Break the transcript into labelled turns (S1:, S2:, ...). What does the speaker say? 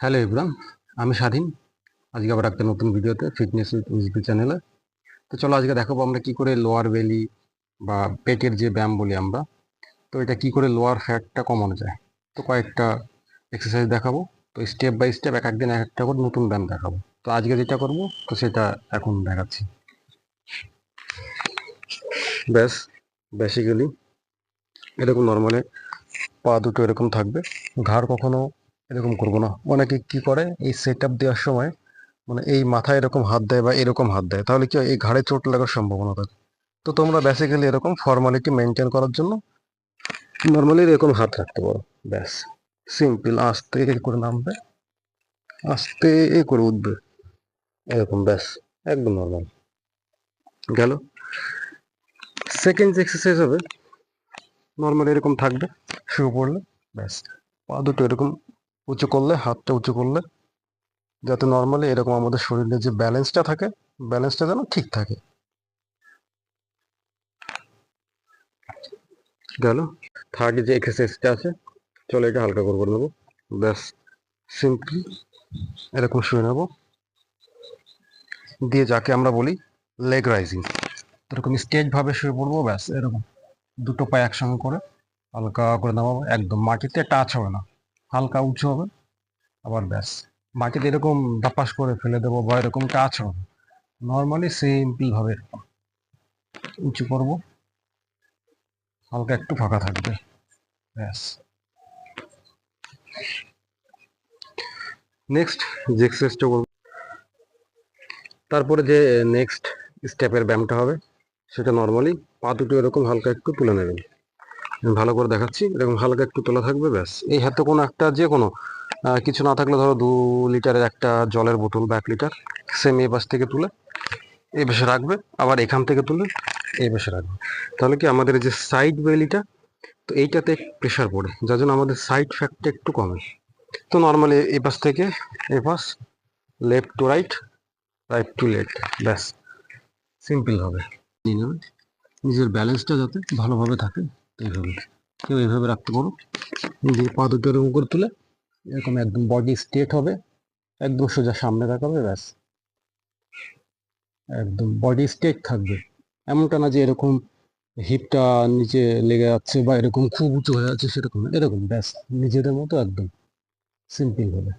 S1: Hello ইব্রাম আমি স্বাধীন। আজকে আবার একটা নতুন ভিডিওতে ফিটনেস উইথ চ্যানেলে তো চলো আজকে দেখাবো আমরা কি করে লোয়ার বেলি বা পেটের যে ব্যায়াম বলি আমরা, তো এটা কি করে লোয়ার ফ্যাটটা কমানো যায়। তো কয়েকটা এক্সারসাইজ দেখাবো। তো স্টেপ বাই স্টেপ এক একদিন এক একটা করে নতুন ব্যায়াম দেখাবো। তো আজকে যেটা করব, তো সেটা এখন দেখাচ্ছি। ব্যাস বেসিক্যালি এরকম নর্মালে পা দুটো এরকম থাকবে। ঘাড় কখনো এরকম করব না। অনেকে কি করে এই সেট আপ দেওয়ার সময় মানে এই মাথায় এরকম হাত দেয় বা এরকম হাত দেয় তাহলে কি হয়, এই ঘাড়ে চোট লাগার সম্ভাবনা থাকে। তো তোমরা বেসিক্যালি এরকম ফর্মালিটি মেনটেন করার জন্য নর্মালি এরকম হাত রাখতে পারো। ব্যাস সিম্পল আস্তে করে নামবে আস্তে এ করে উঠবে এরকম ব্যাস একদম নর্মাল গেল। সেকেন্ড এক্সারসাইজ হবে নর্মাল এরকম থাকবে শুয়ে পড়লে ব্যাস পা দুটো এরকম উঁচু করলে, হাতটা উঁচু করলে, যাতে নর্মালি এরকম আমাদের শরীরে যে ব্যালেন্সটা থাকে ব্যালেন্সটা যেন ঠিক থাকে। গেল। থার্ড যে এক্সারসাইজটা আছে, চলো এটা হালকা করে নেব। ব্যাস সিম্পলি এরকম শুয়ে নেব। দিয়ে যাকে আমরা বলি লেগ রাইজিং এরকম স্টেজ ভাবে শুয়ে পড়ব, ব্যাস, এরকম দুটো পায়ে একসঙ্গে করে হালকা করে নামাবো। একদম মাটিতে টাচ হবে না। হালকা উঁচু হবে, আবার ব্যাস। মাটিতে এরকম দাপাস করে ফেলে দেবো বা এরকম টাচ হবে। নর্মালি সিম্পল ভাবে এরকম। উঁচু করব। হালকা একটু ফাঁকা থাকবে। ব্যাস। নেক্সট যে এক্সারসাইজটা করব তারপরে যে নেক্সট স্টেপের ব্যায়ামটা হবে, সেটা নর্মালি পা দুটো এরকম হালকা একটু তুলে নেবেন। ভালো করে দেখাচ্ছি। এরকম হালকা একটু তোলা থাকবে, ব্যাস। এই হাতে কোনো একটা যে কোনো কিছু না থাকলে ধরো দু লিটারের একটা জলের বোতল বা এক লিটার সেম এই পাশ থেকে তুলে এই পাশে রাখবে, আবার এখান থেকে তুলে এই পাশে রাখবে। তাহলে কি আমাদের যে সাইড বেলিটা তো এইটাতে প্রেশার পড়ে, যার জন্য আমাদের সাইড ফ্যাক্টটা একটু কমে। তো নর্মালি এই পাশ থেকে এই পাশ left to right right to left ব্যাস। সিম্পল হবে। নিজের ব্যালেন্সটা যাতে ভালোভাবে থাকে। এইভাবে। কেউ এইভাবে রাখতে পারো। দিয়ে পা দুটো এরকম করে তুলে, এরকম একদম বডি স্ট্রেট হবে। একদম সোজা সামনে তাকাবে, ব্যাস। একদম বডি স্ট্রেট থাকবে। এমনটা না যে এরকম হিপটা নিচে লেগে যাচ্ছে বা এরকম খুব উঁচু হয়ে যাচ্ছে সেরকম। এরকম, ব্যাস। নিজেদের মতো একদম। সিম্পল হবে।